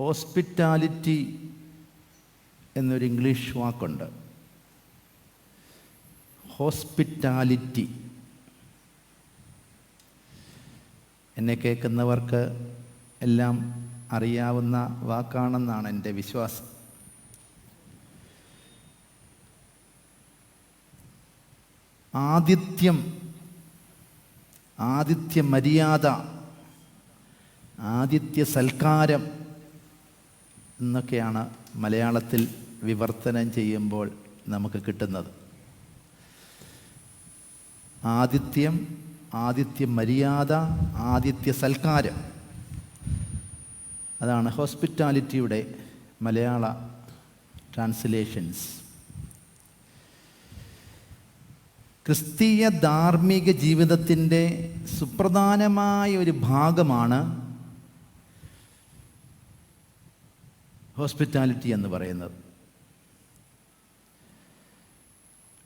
Hospitality എന്നൊരു English വാക്കുണ്ട്. Hospitality. എന്നെ കേൾക്കുന്നവർക്ക് എല്ലാം അറിയാവുന്ന വാക്കാണെന്നാണ് എന്റെ വിശ്വാസം. ആദിത്യം ആദിത്യ മര്യാദ ആദിത്യ സൽക്കാരം എന്നൊക്കെയാണ് മലയാളത്തിൽ വിവർത്തനം ചെയ്യുമ്പോൾ നമുക്ക് കിട്ടുന്നത്. ആദിത്യം ആദിത്യ മര്യാദ ആദിത്യ സൽക്കാരം. അതാണ് ഹോസ്പിറ്റാലിറ്റിയുടെ മലയാള ട്രാൻസ്ലേഷൻസ്. ക്രിസ്തീയ ധാർമ്മിക ജീവിതത്തിന്റെ സുപ്രധാനമായ ഒരു ഭാഗമാണ് ഹോസ്പിറ്റാലിറ്റി എന്ന് പറയുന്നത്.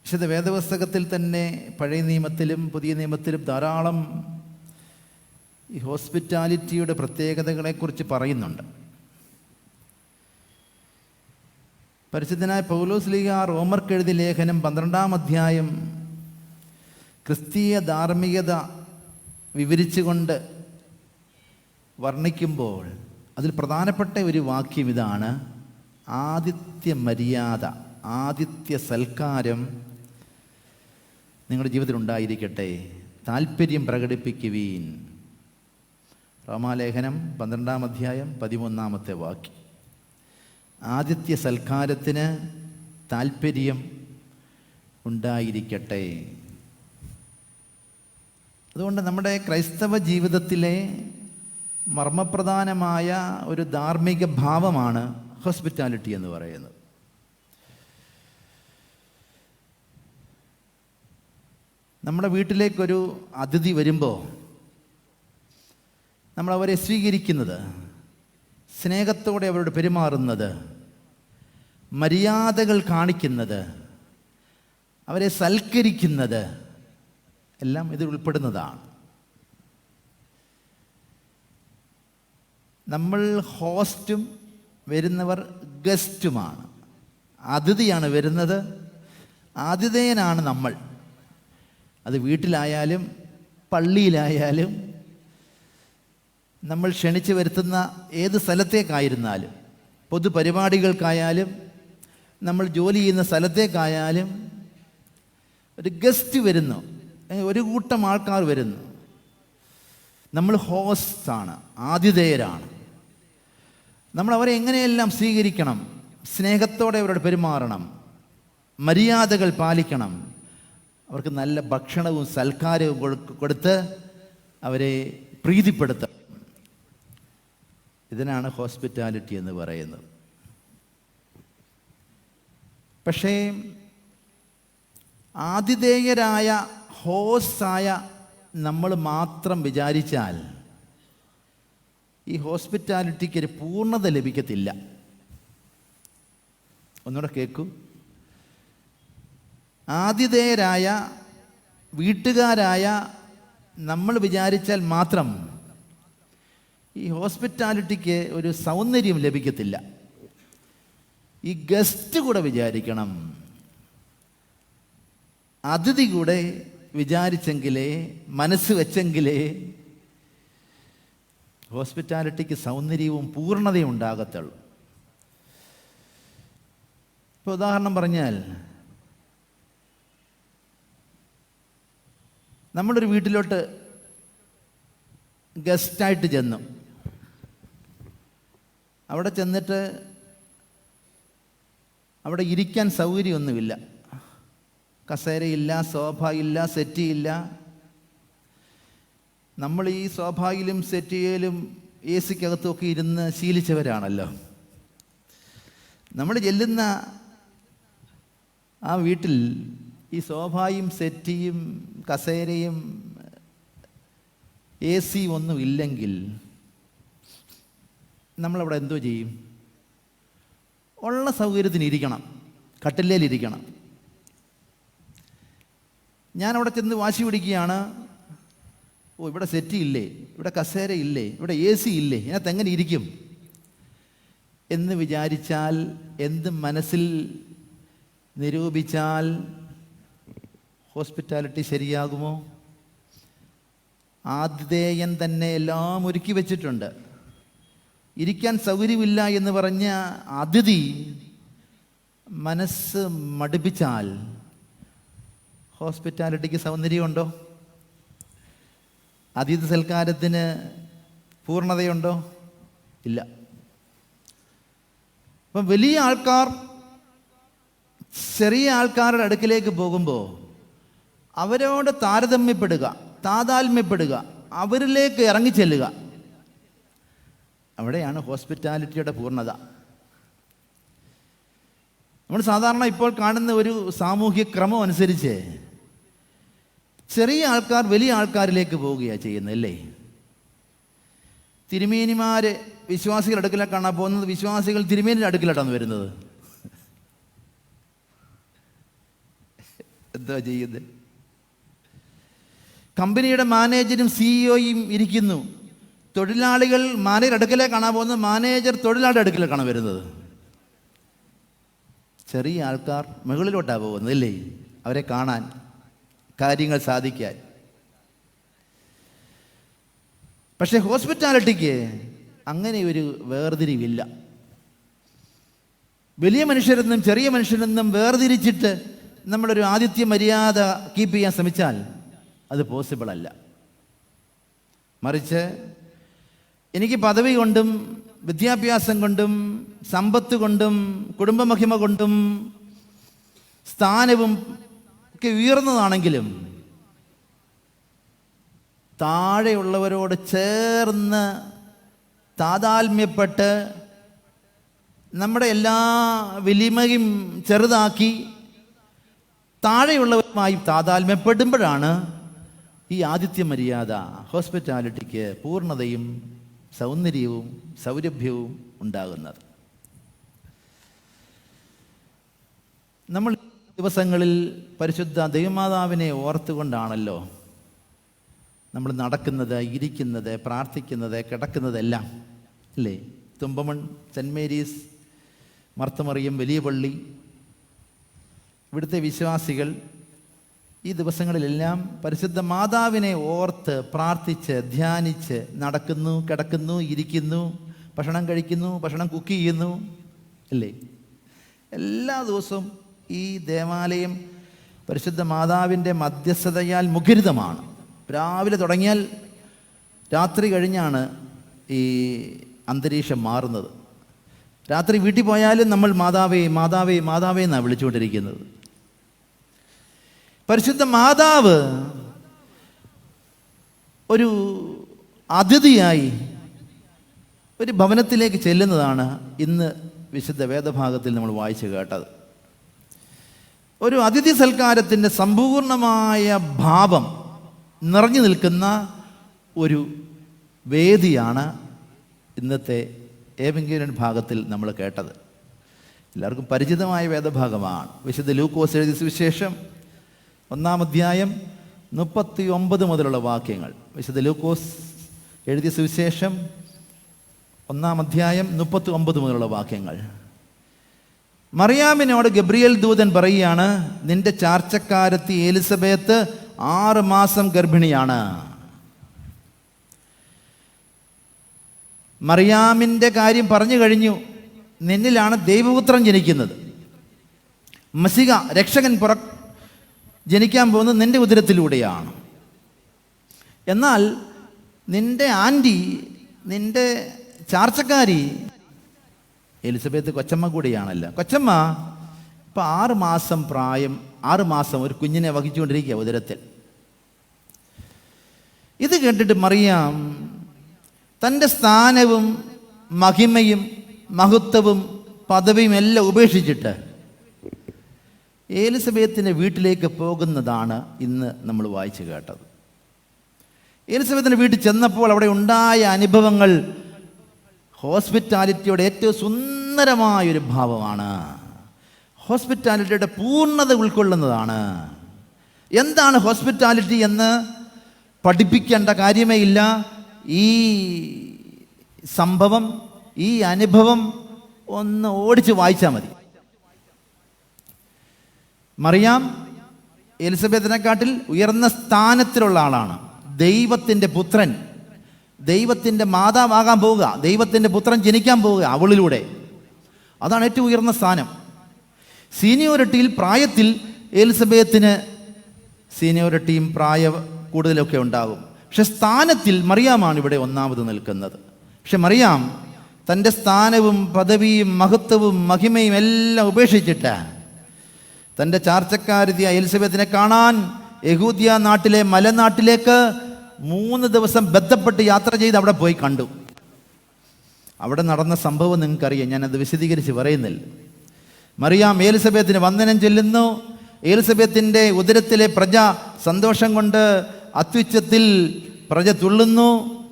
വിശുദ്ധ വേദപുസ്തകത്തിൽ തന്നെ പഴയ നിയമത്തിലും പുതിയ നിയമത്തിലും ധാരാളം ഈ ഹോസ്പിറ്റാലിറ്റിയുടെ പ്രത്യേകതകളെക്കുറിച്ച് പറയുന്നുണ്ട്. പരിശുദ്ധനായ പൗലോസ് ലീഗ റോമർക്ക് എഴുതിയ ലേഖനം പന്ത്രണ്ടാം അധ്യായം ക്രിസ്തീയ ധാർമ്മികത വിവരിച്ചുകൊണ്ട് വർണിക്കുമ്പോൾ അതിൽ പ്രധാനപ്പെട്ട ഒരു വാക്യം ഇതാണ്. ആദിത്യ മര്യാദ ആദിത്യ സൽക്കാരം നിങ്ങളുടെ ജീവിതത്തിൽ ഉണ്ടായിരിക്കട്ടെ. താല്പര്യം പ്രകടിപ്പിക്കുവീൻ. റോമാലേഖനം പന്ത്രണ്ടാം അധ്യായം പതിമൂന്നാമത്തെ വാക്യം. ആദിത്യ സൽക്കാരത്തിന് താല്പര്യം ഉണ്ടായിരിക്കട്ടെ. അതുകൊണ്ട് നമ്മുടെ ക്രൈസ്തവ ജീവിതത്തിലെ മർമ്മപ്രധാനമായ ഒരു ധാർമ്മിക ഭാവമാണ് ഹോസ്പിറ്റാലിറ്റി എന്ന് പറയുന്നത്. നമ്മുടെ വീട്ടിലേക്കൊരു അതിഥി വരുമ്പോൾ നമ്മൾ അവരെ സ്വീകരിക്കുന്നത് സ്നേഹത്തോടെ അവരോട് പെരുമാറുന്നത് മര്യാദകൾ കാണിക്കുന്നത് അവരെ സൽക്കരിക്കുന്നത് എല്ലാം ഇതിൽ ഉൾപ്പെടുന്നതാണ്. നമ്മൾ ഹോസ്റ്റും വരുന്നവർ ഗസ്റ്റുമാണ്. അതിഥിയാണ് വരുന്നത്. ആതിഥേയനാണ് നമ്മൾ. അത് വീട്ടിലായാലും പള്ളിയിലായാലും നമ്മൾ ക്ഷണിച്ച് വരുത്തുന്ന ഏത് സ്ഥലത്തേക്കായിരുന്നാലും പൊതുപരിപാടികൾക്കായാലും നമ്മൾ ജോലി ചെയ്യുന്ന സ്ഥലത്തേക്കായാലും ഒരു ഗസ്റ്റ് വരുന്നു ഒരു കൂട്ടം ആൾക്കാർ വരുന്നു. നമ്മൾ ഹോസ്റ്റാണ് ആതിഥേയരാണ്. നമ്മൾ അവരെ എങ്ങനെയെല്ലാം സ്വീകരിക്കണം? സ്നേഹത്തോടെ അവരോട് പെരുമാറണം. മര്യാദകൾ പാലിക്കണം. അവർക്ക് നല്ല ഭക്ഷണവും സൽക്കാരവും കൊടു- കൊടുത്ത് അവരെ പ്രീതിപ്പെടുത്തണം ഇതിനാണ് ഹോസ്പിറ്റാലിറ്റി എന്ന് പറയുന്നത്. പക്ഷേ ആതിഥേയരായ ആയ നമ്മൾ മാത്രം വിചാരിച്ചാൽ ഈ ഹോസ്പിറ്റാലിറ്റിക്ക് ഒരു പൂർണത ലഭിക്കത്തില്ല. ഒന്നുകൂടെ കേൾക്കൂ ആതിഥേയരായ വീട്ടുകാരായ നമ്മൾ വിചാരിച്ചാൽ മാത്രം ഈ ഹോസ്പിറ്റാലിറ്റിക്ക് ഒരു സൗന്ദര്യം ലഭിക്കത്തില്ല. ഈ ഗസ്റ്റ് കൂടെ വിചാരിക്കണം. അതിഥി കൂടെ വിചാരിച്ചെങ്കിലേ മനസ്സ് വെച്ചെങ്കിലേ ഹോസ്പിറ്റാലിറ്റിക്ക് സൗന്ദര്യവും പൂർണതയും ഉണ്ടാകത്തുള്ളൂ. ഇപ്പോൾ ഉദാഹരണം പറഞ്ഞാൽ നമ്മളൊരു വീട്ടിലോട്ട് ഗസ്റ്റായിട്ട് ചെന്നു. അവിടെ ചെന്നിട്ട് അവിടെ ഇരിക്കാൻ സൗകര്യമൊന്നുമില്ല. കസേരയില്ല സോഫ ഇല്ല സെറ്റിയില്ല നമ്മൾ ഈ സോഫയിലും സെറ്റിയയിലും എ സിക്കകത്തുമൊക്കെ ഇരുന്ന് ശീലിച്ചവരാണല്ലോ. നമ്മൾ ചെല്ലുന്ന ആ വീട്ടിൽ ഈ സോഫായും സെറ്റിയും കസേരയും എ സി ഒന്നും ഇല്ലെങ്കിൽ നമ്മളവിടെ എന്തോ ചെയ്യും? ഉള്ള സൗകര്യത്തിന് ഇരിക്കണം. കട്ടിലേലിരിക്കണം. ഞാനവിടെ ചെന്ന് വാശി പിടിക്കുകയാണ്. ഓ ഇവിടെ സെറ്റ് ഇല്ലേ? ഇവിടെ കസേര ഇല്ലേ? ഇവിടെ എ സി ഇല്ലേ? ഇതിനകത്ത് എങ്ങനെ ഇരിക്കും? എന്ന് വിചാരിച്ചാൽ എന്ത് മനസ്സിൽ നിരൂപിച്ചാൽ ഹോസ്പിറ്റാലിറ്റി ശരിയാകുമോ? ആതിഥേയൻ തന്നെ എല്ലാം ഒരുക്കി വെച്ചിട്ടുണ്ട്. ഇരിക്കാൻ സൗകര്യമില്ല എന്ന് പറഞ്ഞ അതിഥി മനസ്സ് മടുപ്പിച്ചാൽ ഹോസ്പിറ്റാലിറ്റിക്ക് സൗന്ദര്യമുണ്ടോ? അതിഥി സൽക്കാരത്തിന് പൂർണതയുണ്ടോ? ഇല്ല. അപ്പം വലിയ ആൾക്കാർ ചെറിയ ആൾക്കാരുടെ അടുക്കിലേക്ക് പോകുമ്പോൾ അവരോട് താരതമ്യപ്പെടുക താതാത്മ്യപ്പെടുക അവരിലേക്ക് ഇറങ്ങിച്ചെല്ലുക അവിടെയാണ് ഹോസ്പിറ്റാലിറ്റിയുടെ പൂർണത. നമ്മൾ സാധാരണ ഇപ്പോൾ കാണുന്ന ഒരു സാമൂഹ്യ ക്രമം അനുസരിച്ച് ചെറിയ ആൾക്കാർ വലിയ ആൾക്കാരിലേക്ക് പോവുകയാണ് ചെയ്യുന്നത് അല്ലേ തിരുമേനിമാർ വിശ്വാസികളുടെ കാണാൻ പോകുന്നത്. വിശ്വാസികൾ തിരുമേനിയുടെ അടുക്കലായിട്ടാണ് വരുന്നത്. എന്താ ചെയ്യുന്നത് കമ്പനിയുടെ മാനേജരും സിഇഒയും ഇരിക്കുന്നു. തൊഴിലാളികൾ മാനേജർ അടുക്കലേ കാണാൻ പോകുന്നത്. മാനേജർ തൊഴിലാളിയുടെ അടുക്കലേക്കാണ് വരുന്നത്. ചെറിയ ആൾക്കാർ മുകളിലോട്ടാണ് പോകുന്നത് അല്ലേ? അവരെ കാണാൻ. കാര്യങ്ങൾ സാധിക്കാൻ. പക്ഷേ ഹോസ്പിറ്റാലിറ്റിക്ക് അങ്ങനെ ഒരു വേർതിരിവില്ല. വലിയ മനുഷ്യരെന്നും ചെറിയ മനുഷ്യരെന്നും വേർതിരിച്ചിട്ട് നമ്മളൊരു ആദിത്യ മര്യാദ കീപ്പ് ചെയ്യാൻ ശ്രമിച്ചാൽ അത് പോസിബിൾ അല്ല. മറിച്ച് എനിക്ക് പദവി കൊണ്ടും വിദ്യാഭ്യാസം കൊണ്ടും സമ്പത്ത് കൊണ്ടും കുടുംബമഹിമ കൊണ്ടും സ്ഥാനവും ഒക്കെ ഉയർന്നതാണെങ്കിലും താഴെയുള്ളവരോട് ചേർന്ന് താതാത്മ്യപ്പെട്ട് നമ്മുടെ എല്ലാ വിലിമയും ചെറുതാക്കി താഴെയുള്ളവരുമായി താതാത്മ്യപ്പെടുമ്പോഴാണ് ഈ ആതിഥ്യ മര്യാദ. ഹോസ്പിറ്റാലിറ്റിക്ക് പൂർണതയും സൗന്ദര്യവും സൗരഭ്യവും ഉണ്ടാകുന്നത്. നമ്മൾ ദിവസങ്ങളിൽ പരിശുദ്ധ ദൈവമാതാവിനെ ഓർത്തുകൊണ്ടാണല്ലോ നമ്മൾ നടക്കുന്നത് ഇരിക്കുന്നത് പ്രാർത്ഥിക്കുന്നത് കിടക്കുന്നതെല്ലാം. അല്ലേ? തുമ്പമൺ സെന്റ് മേരീസ് മർത്തമറിയം വലിയ പള്ളി ഇവിടുത്തെ വിശ്വാസികൾ ഈ ദിവസങ്ങളിലെല്ലാം പരിശുദ്ധ മാതാവിനെ ഓർത്ത് പ്രാർത്ഥിച്ച് ധ്യാനിച്ച് നടക്കുന്നു കിടക്കുന്നു ഇരിക്കുന്നു ഭക്ഷണം കഴിക്കുന്നു ഭക്ഷണം കുക്ക് ചെയ്യുന്നു. അല്ലേ? എല്ലാ ദിവസവും ഈ ദേവാലയം പരിശുദ്ധ മാതാവിന്റെ മധ്യസ്ഥതയാൽ മുഖരിതമാണ്. രാവിലെ തുടങ്ങിയാൽ രാത്രി കഴിഞ്ഞാണ് ഈ അന്തരീക്ഷം മാറുന്നത്. രാത്രി വീട്ടിൽ പോയാലും നമ്മൾ മാതാവേ മാതാവേ മാതാവേ എന്നാണ് വിളിച്ചുകൊണ്ടിരിക്കുന്നത്. പരിശുദ്ധ മാതാവ് ഒരു അതിഥിയായി ഒരു ഭവനത്തിലേക്ക് ചെല്ലുന്നതാണ് ഇന്ന് വിശുദ്ധ വേദഭാഗത്തിൽ നമ്മൾ വായിച്ചു കേട്ടത്. ഒരു അതിഥി സൽക്കാരത്തിന്റെ സമ്പൂർണമായ ഭാവം നിറഞ്ഞു നിൽക്കുന്ന ഒരു വേദിയാണ് ഇന്നത്തെ ഏവെങ്കിലും ഭാഗത്തിൽ നമ്മൾ കേട്ടത്. എല്ലാവർക്കും പരിചിതമായ വേദഭാഗമാണ്. വിശുദ്ധ ലൂക്കോസ് എഴുതി സുവിശേഷം ഒന്നാം അധ്യായം മുപ്പത്തി ഒമ്പത് മുതലുള്ള വാക്യങ്ങൾ. വിശുദ്ധ ലൂക്കോസ് എഴുതിയ സുവിശേഷം ഒന്നാം അധ്യായം മുപ്പത്തി ഒമ്പത് മുതലുള്ള വാക്യങ്ങൾ. മറിയാമിനോട് ഗബ്രിയേൽ ദൂതൻ പറയുകയാണ് നിന്റെ ചാർച്ചക്കാരത്തി എലിസബത്ത് ആറ് മാസം ഗർഭിണിയാണ്. മറിയാമിന്റെ കാര്യം പറഞ്ഞു കഴിഞ്ഞു. നിന്നിലാണ് ദൈവപുത്രൻ ജനിക്കുന്നത്. മസിക രക്ഷകൻ പുറ ജനിക്കാൻ പോകുന്നത് നിന്റെ ഉദരത്തിലൂടെയാണ്. എന്നാൽ നിന്റെ ആന്റി നിന്റെ ചാർച്ചക്കാരി എലിസബത്ത് കൊച്ചമ്മ കൂടിയാണല്ലോ. കൊച്ചമ്മ ഇപ്പം ആറ് മാസം പ്രായം ആറ് മാസം ഒരു കുഞ്ഞിനെ വഹിച്ചുകൊണ്ടിരിക്കുക ഉദരത്തിൽ. ഇത് കേട്ടിട്ട് മറിയാം തന്റെ സ്ഥാനവും മഹിമയും മഹത്വവും പദവിയും എല്ലാം ഉപേക്ഷിച്ചിട്ട് ഏലിസബത്തിന്റെ വീട്ടിലേക്ക് പോകുന്നതാണ് ഇന്ന് നമ്മൾ വായിച്ചു കേട്ടത്. ഏലിസബത്തിന്റെ വീട്ടിൽ ചെന്നപ്പോൾ അവിടെ ഉണ്ടായ അനുഭവങ്ങൾ ഹോസ്പിറ്റാലിറ്റിയുടെ ഏറ്റവും സുന്ദരമായൊരു ഭാവമാണ്. ഹോസ്പിറ്റാലിറ്റിയുടെ പൂർണത ഉൾക്കൊള്ളുന്നതാണ്. എന്താണ് ഹോസ്പിറ്റാലിറ്റി എന്ന് പഠിപ്പിക്കേണ്ട കാര്യമേ ഇല്ല. ഈ സംഭവം ഈ അനുഭവം ഒന്ന് ഓടിച്ച് വായിച്ചാൽ മതി. മറിയാം എലിസബത്തിനെക്കാട്ടിൽ ഉയർന്ന സ്ഥാനത്തിലുള്ള ആളാണ്. ദൈവത്തിന്റെ പുത്രൻ. ദൈവത്തിന്റെ മാതാവാകാൻ പോവുക ദൈവത്തിന്റെ പുത്രൻ ജനിക്കാൻ പോവുക അവളിലൂടെ. അതാണ് ഏറ്റവും ഉയർന്ന സ്ഥാനം. സീനിയോറിറ്റിയിൽ പ്രായത്തിൽ എലിസബത്തിന് സീനിയോറിറ്റിയും പ്രായ കൂടുതലൊക്കെ ഉണ്ടാകും. പക്ഷെ സ്ഥാനത്തിൽ മറിയാമാണ് ഇവിടെ ഒന്നാമത് നിൽക്കുന്നത്. പക്ഷെ മറിയാം തന്റെ സ്ഥാനവും പദവിയും മഹത്വവും മഹിമയും എല്ലാം ഉപേക്ഷിച്ചിട്ട് തന്റെ ചാർച്ചക്കാരുതിയ എലിസബത്തിനെ കാണാൻ യഹൂദിയ നാട്ടിലെ മലനാട്ടിലേക്ക് മൂന്ന് ദിവസം ബന്ധപ്പെട്ട് യാത്ര ചെയ്ത് അവിടെ പോയി കണ്ടു. അവിടെ നടന്ന സംഭവം നിങ്ങൾക്കറിയാം. ഞാനത് വിശദീകരിച്ച് പറയുന്നില്ല. മറിയാം ഏലിസബത്തിന് വന്ദനം ചെല്ലുന്നു. ഏലിസബത്തിന്റെ ഉദരത്തിലെ പ്രജ സന്തോഷം കൊണ്ട് അത്യുച്ചത്തിൽ പ്രജ തുള്ളുന്നു.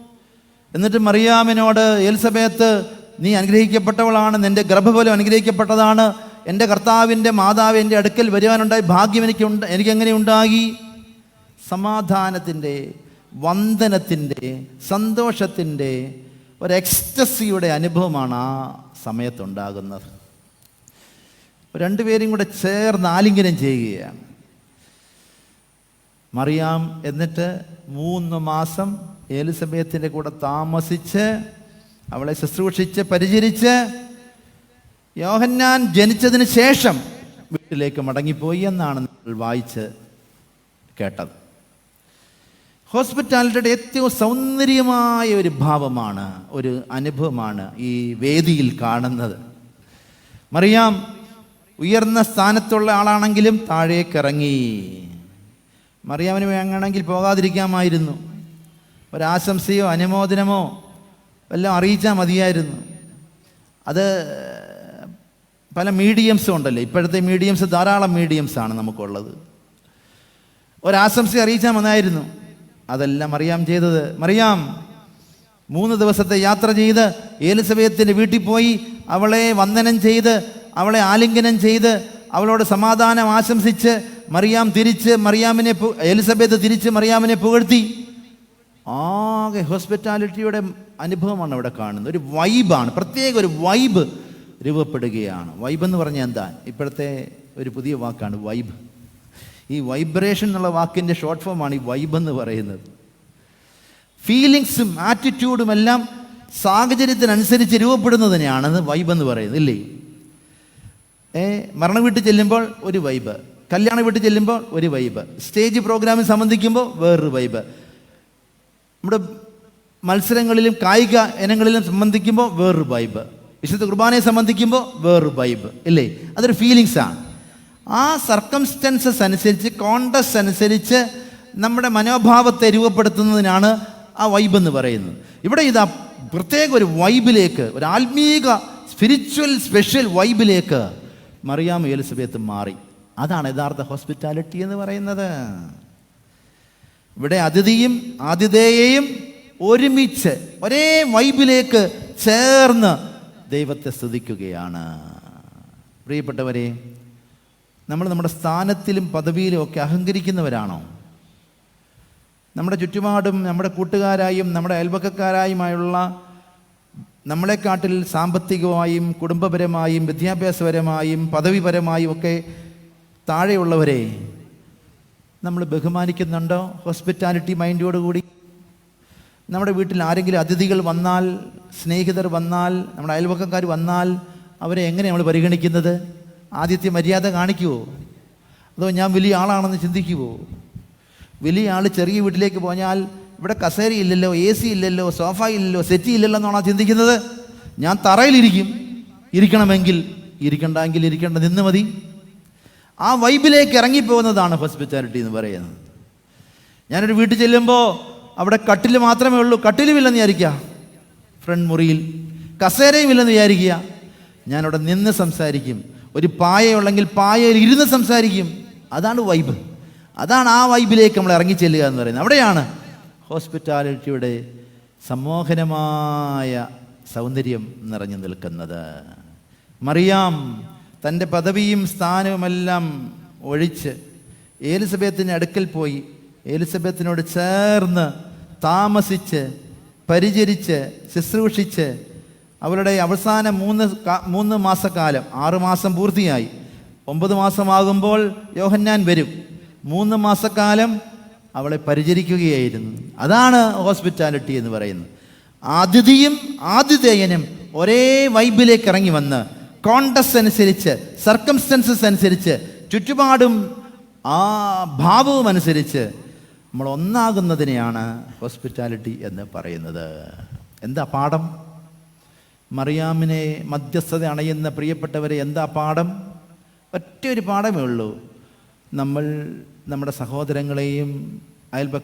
എന്നിട്ട് മറിയാമിനോട് ഏലിസബേത്ത് നീ അനുഗ്രഹിക്കപ്പെട്ടവളാണ്. നിന്റെ ഗർഭഫലം അനുഗ്രഹിക്കപ്പെട്ടതാണ്. എന്റെ കർത്താവിന്റെ മാതാവ് എന്റെ അടുക്കൽ വരുവാനുണ്ടായി ഭാഗ്യം എനിക്ക് ഉണ്ട് എനിക്കെങ്ങനെ ഉണ്ടാകി സമാധാനത്തിന്റെ വന്ദനത്തിന്റെ സന്തോഷത്തിന്റെ ഒരു എക്സ്റ്റസിയുടെ അനുഭവമാണ് ആ സമയത്തുണ്ടാകുന്നത്. രണ്ടുപേരും കൂടെ ചേർന്ന് ആലിംഗനം ചെയ്യുകയാണ്. മറിയാം എന്നിട്ട് മൂന്ന് മാസം എലിസബത്തിന്റെ കൂടെ താമസിച്ച് അവളെ ശുശ്രൂഷിച്ച് പരിചരിച്ച് യോഹന്നാൻ ജനിച്ചതിന് ശേഷം വീട്ടിലേക്ക് മടങ്ങിപ്പോയി എന്നാണ് നമ്മൾ വായിച്ച് കേട്ടത്. ഹോസ്പിറ്റാലിറ്റിയുടെ ഏറ്റവും സൗന്ദര്യമായ ഒരു ഭാവമാണ് ഒരു അനുഭവമാണ് ഈ വേദിയിൽ കാണുന്നത്. മറിയാം ഉയർന്ന സ്ഥാനത്തുള്ള ആളാണെങ്കിലും താഴേക്കിറങ്ങി. മറിയാമിന് വേണമെങ്കിൽ പോകാതിരിക്കാമായിരുന്നു. ഒരാശംസയോ അനുമോദനമോ എല്ലാം അറിയിച്ചാൽ മതിയായിരുന്നു. അത് പല മീഡിയംസും ഉണ്ടല്ലോ. ഇപ്പോഴത്തെ മീഡിയംസ് ധാരാളം മീഡിയംസാണ് നമുക്കുള്ളത്. ഒരാശംസ അറിയിച്ചാൽ മതിയായിരുന്നു. അതെല്ലാം മറിയാം ചെയ്തത്. മറിയാം. മൂന്ന് ദിവസത്തെ യാത്ര ചെയ്ത് ഏലിസബേത്തിന്റെ വീട്ടിൽ പോയി അവളെ വന്ദനം ചെയ്ത് അവളെ ആലിംഗനം ചെയ്ത് അവളോട് സമാധാനം ആശംസിച്ച് മറിയാം തിരിച്ച് മറിയാമിനെ എലിസബത്ത് തിരിച്ച് മറിയാമിനെ പുകഴ്ത്തി. ആകെ ഹോസ്പിറ്റാലിറ്റിയുടെ അനുഭവമാണ് അവിടെ കാണുന്നത്. ഒരു വൈബാണ്. പ്രത്യേക ഒരു വൈബ് രൂപപ്പെടുകയാണ്. വൈബ് എന്ന് പറഞ്ഞാൽ എന്താ? ഇപ്പോഴത്തെ ഒരു പുതിയ വാക്കാണ് വൈബ്. ഈ വൈബ്രേഷൻ എന്നുള്ള വാക്കിന്റെ ഷോർട്ട് ഫോമാണ് ഈ വൈബ് എന്ന് പറയുന്നത്. ഫീലിങ്സും ആറ്റിറ്റ്യൂഡും എല്ലാം സാഹചര്യത്തിനനുസരിച്ച് രൂപപ്പെടുന്നതിനെയാണെന്ന് വൈബ് എന്ന് പറയുന്നത് ഇല്ലേ? ഏ മരണ വീട്ടിൽ ചെല്ലുമ്പോൾ ഒരു വൈബ് കല്യാണ വീട്ടിൽ ചെല്ലുമ്പോൾ ഒരു വൈബ് സ്റ്റേജ് പ്രോഗ്രാമിൽ സംബന്ധിക്കുമ്പോൾ വേറൊരു വൈബ് നമ്മുടെ മത്സരങ്ങളിലും കായിക ഇനങ്ങളിലും സംബന്ധിക്കുമ്പോൾ വേറൊരു വൈബ് വിശുദ്ധ കുർബാനയെ സംബന്ധിക്കുമ്പോൾ വേറൊരു വൈബ് ഇല്ലേ? അതൊരു ഫീലിങ്സ് ആണ്. ആ സർക്കംസ്റ്റൻസസ് അനുസരിച്ച് കോണ്ടസ് അനുസരിച്ച് നമ്മുടെ മനോഭാവത്തെ രൂപപ്പെടുത്തുന്നതിനാണ് ആ വൈബ് എന്ന് പറയുന്നത്. ഇവിടെ ഇതാ പ്രത്യേക ഒരു വൈബിലേക്ക് ഒരു ആത്മീക സ്പിരിച്വൽ സ്പെഷ്യൽ വൈബിലേക്ക് മറിയാം എലിസബത്ത് മാറി. അതാണ് യഥാർത്ഥ ഹോസ്പിറ്റാലിറ്റി എന്ന് പറയുന്നത്. ഇവിടെ അതിഥിയും ആതിഥേയയും ഒരുമിച്ച് ഒരേ വൈബിലേക്ക് ചേർന്ന് ദൈവത്തെ സ്തുതിക്കുകയാണ്. പ്രിയപ്പെട്ടവരെ നമ്മൾ നമ്മുടെ സ്ഥാനത്തിലും പദവിയിലും ഒക്കെ അഹങ്കരിക്കുന്നവരാണോ? നമ്മുടെ ചുറ്റുപാടും നമ്മുടെ കൂട്ടുകാരായും നമ്മുടെ അയൽവക്കക്കാരായുമായുള്ള നമ്മളെക്കാട്ടിൽ സാമ്പത്തികമായും കുടുംബപരമായും വിദ്യാഭ്യാസപരമായും പദവിപരമായും ഒക്കെ താഴെയുള്ളവരെ നമ്മൾ ബഹുമാനിക്കുന്നുണ്ടോ? ഹോസ്പിറ്റാലിറ്റി മൈൻഡോടുകൂടി നമ്മുടെ വീട്ടിൽ ആരെങ്കിലും അതിഥികൾ വന്നാൽ സ്നേഹിതർ വന്നാൽ നമ്മുടെ അയൽവക്കക്കാർ വന്നാൽ അവരെ എങ്ങനെ നമ്മൾ പരിഗണിക്കുന്നത്? ആദ്യത്തെ മര്യാദ കാണിക്കുമോ അതോ ഞാൻ വലിയ ആളാണെന്ന് ചിന്തിക്കുമോ വലിയ ആൾ ചെറിയ വീട്ടിലേക്ക് പോയാൽ ഇവിടെ കസേര ഇല്ലല്ലോ എ സി ഇല്ലല്ലോ സോഫ ഇല്ലല്ലോ സെറ്റി ഇല്ലല്ലോ എന്നാണോ ചിന്തിക്കുന്നത്? ഞാൻ തറയിലിരിക്കും. ഇരിക്കണമെങ്കിൽ ഇരിക്കണ്ടെങ്കിൽ ഇരിക്കേണ്ട നിന്ന് മതി. ആ വൈബിലേക്ക് ഇറങ്ങിപ്പോകുന്നതാണ് ഹോസ്പിറ്റാലിറ്റി എന്ന് പറയുന്നത്. ഞാനൊരു വീട്ടിൽ ചെല്ലുമ്പോൾ അവിടെ കട്ടിൽ മാത്രമേ ഉള്ളൂ. കട്ടിലുമില്ലെന്ന് വിചാരിക്കുക. ഫ്രണ്ട് മുറിയിൽ കസേരയും ഇല്ലെന്ന് വിചാരിക്കുക. ഞാനവിടെ നിന്ന് സംസാരിക്കും. ഒരു പായയുള്ളെങ്കിൽ പായയിൽ ഇരുന്ന് സംസാരിക്കും. അതാണ് വൈബ് അതാണ് ആ വൈബിലേക്ക് നമ്മൾ ഇറങ്ങിച്ചെല്ലുക എന്ന് പറയുന്നത്. അവിടെയാണ് ഹോസ്പിറ്റാലിറ്റിയുടെ സമ്മോഹനമായ സൗന്ദര്യം നിറഞ്ഞു നിൽക്കുന്നത്. മറിയാം തന്റെ പദവിയും സ്ഥാനവുമെല്ലാം ഒഴിച്ച് ഏലിസബത്തിന്റെ അടുക്കൽ പോയി. ഏലിസബത്തിനോട് ചേർന്ന് താമസിച്ച് പരിചരിച്ച് ശുശ്രൂഷിച്ച് അവരുടെ അവസാന മൂന്ന് മൂന്ന് മാസക്കാലം ആറ് മാസം പൂർത്തിയായി. ഒമ്പത് മാസമാകുമ്പോൾ യോഹന്നാൻ വരും. മൂന്ന് മാസക്കാലം അവളെ പരിചരിക്കുകയായിരുന്നു. അതാണ് ഹോസ്പിറ്റാലിറ്റി എന്ന് പറയുന്നത്. ആതിഥിയും ആതിഥേയനും ഒരേ വൈബിലേക്ക് ഇറങ്ങി വന്ന് കോണ്ടസ് അനുസരിച്ച് സർക്കംസ്റ്റൻസസ് അനുസരിച്ച് ചുറ്റുപാടും ആ ഭാവവും അനുസരിച്ച് നമ്മൾ ഒന്നാകുന്നതിനെയാണ് ഹോസ്പിറ്റാലിറ്റി എന്ന് പറയുന്നത്. എന്താ പാഠം? മറിയാമിനെ മധ്യസ്ഥത അണയുന്ന പ്രിയപ്പെട്ടവരെ എന്താ പാഠം? ഒരു പാഠമേ ഉള്ളൂ. നമ്മൾ നമ്മുടെ സഹോദരങ്ങളെയും അയൽപക്ക